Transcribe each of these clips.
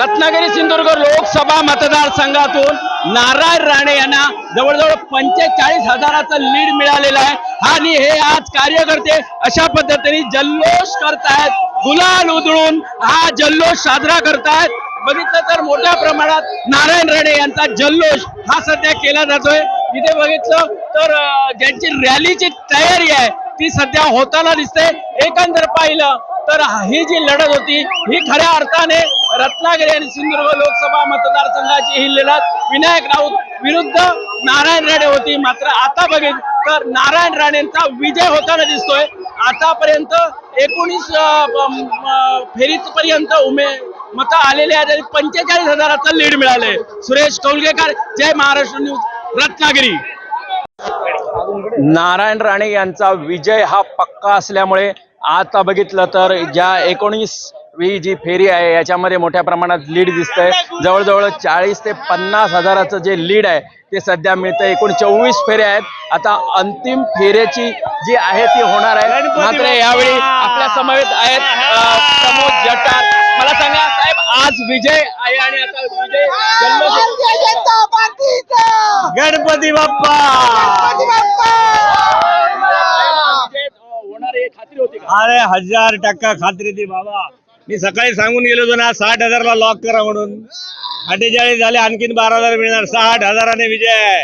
रत्नागिरी सिंधुदुर्ग लोकसभा मतदारसंघातून नारायण राणे यांना जवळजवळ पंचेचाळीस हजाराचं लीड मिळालेलं आहे. आणि हे आज कार्यकर्ते अशा पद्धतीने जल्लोष करतायत. गुलाल उधळून हा जल्लोष साजरा करतायत. बघितलं तर मोठ्या प्रमाणात नारायण राणे यांचा जल्लोष हा सध्या केला जातोय. इथे बघितलं तर ज्यांची रॅलीची तयारी आहे ती सध्या होताना दिसते. एकंदर पाहिलं तर ही जी लढत होती ही खऱ्या अर्थाने रत्नागिरी आणि सिंधुदुर्ग लोकसभा मतदारसंघाची ही लढत विनायक राऊत विरुद्ध नारायण राणे होती. मात्र आता बघित तर नारायण राणेंचा विजय होताना दिसतोय. आतापर्यंत एकोणीस फेरीत पर्यंत उमे मतं आलेले आहेत पंचेचाळीस हजाराचं लीड मिळाले सुरेश कौलगेकर जय महाराष्ट्र न्यूज रत्नागिरी. नारायण राणे यांचा विजय हा पक्का असल्यामुळे आता बघितलं तर ज्या एकोणीस ही जी फेरी आहे याच्यामध्ये मोठ्या प्रमाणात लीड दिसतंय. जवळजवळ चाळीस ते पन्नास हजाराचं जे लीड आहे ते सध्या मिळतं एकूण चोवीस फेऱ्या आहेत. आता अंतिम फेऱ्याची जी आहे ती होणार आहे. मात्र यावेळी आपल्या समवेत आहेत जट्टार मला सांगा साहेब आज विजय आहे आणि आता विजय गणपती बाप्पा! होणार आहे खात्री होती का? अरे हजार टक्का खात्री ती बाबा. मी सकाळी सांगून गेलो होतो ना साठ हजारला लॉक करा म्हणून. अठ्ठेचाळीस झाले आणखीन बारा हजार मिळणार. साठ हजाराने विजय आहे.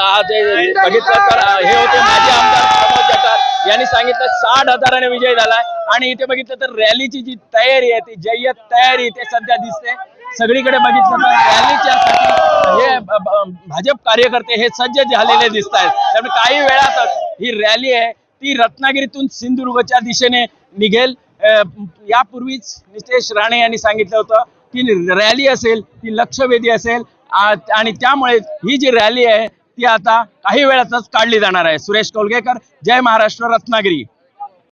आज हे बघितलं तर हे होते माजी आमदार प्रमोद जठार यांनी सांगितलं साठ हजाराने विजय झालाय. आणि इथे बघितलं तर रॅलीची जी तयारी आहे ती जय्यत तयारी ते सध्या दिसते. सगळीकडे बघितलं तर रॅलीच्या हे भाजप कार्यकर्ते हे सज्ज झालेले दिसत आहेत. त्यामुळे काही वेळातच ही रॅली आहे ती रत्नागिरीतून सिंधुदुर्गच्या दिशेने निघेल. यापूर्वीच नितेश राणे यांनी सांगितलं होतं की रॅली असेल ती लक्षवेधी असेल आणि त्यामुळे ही जी रॅली आहे ती आता काही वेळातच काढली जाणार आहे. सुरेश कोलगेकर जय महाराष्ट्र रत्नागिरी.